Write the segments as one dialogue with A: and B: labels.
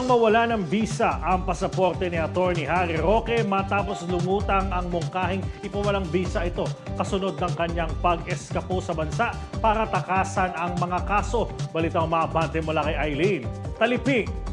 A: Tinanggiang mawala ng visa ang pasaporte ni Attorney Harry Roque matapos lumutang ang mungkahing ipawalang visa ito kasunod ng kanyang pag-eskapo sa bansa para takasan ang mga kaso. Balitang maabante mula kay Eileen. Talipik!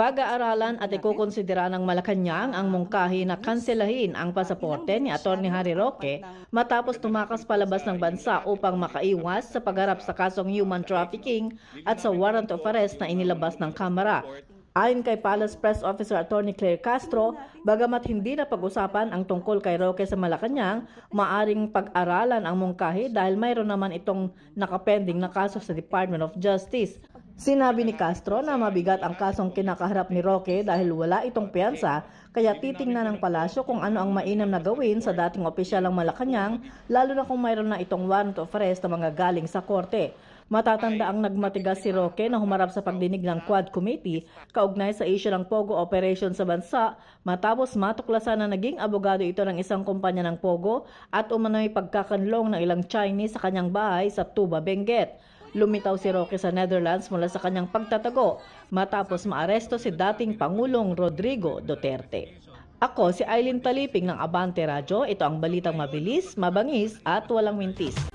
B: Pag-aaralan at ikukonsidera ng Malacanang ang mungkahi na kanselahin ang pasaporte ni Atty. Harry Roque matapos tumakas palabas ng bansa upang makaiwas sa pagharap sa kasong human trafficking at sa warrant of arrest na inilabas ng Kamara. Ayon kay Palace Press Officer Attorney Claire Castro, bagamat hindi na pag-usapan ang tungkol kay Roque sa Malacanang, maaring pag-aralan ang mungkahi dahil mayroon naman itong nakapending na kaso sa Department of Justice. Sinabi ni Castro na mabigat ang kasong kinakaharap ni Roque dahil wala itong piyansa, kaya titingnan ng palasyo kung ano ang mainam na gawin sa dating opisyal ng Malacanang, lalo na kung mayroon na itong warrant of arrest na mga galing sa korte. Matatanda ang nagmatigas si Roque na humarap sa pagdinig ng Quad Committee kaugnay sa issue ng Pogo operation sa bansa matapos matuklasan na naging abogado ito ng isang kumpanya ng Pogo at umano'y pagkakanlong ng ilang Chinese sa kanyang bahay sa Tuba, Benguet. Lumitaw si Roque sa Netherlands mula sa kanyang pagtatago matapos maaresto si dating Pangulong Rodrigo Duterte. Ako si Eileen Taliping ng Abante Radyo. Ito ang balitang mabilis, mabangis at walang mintis.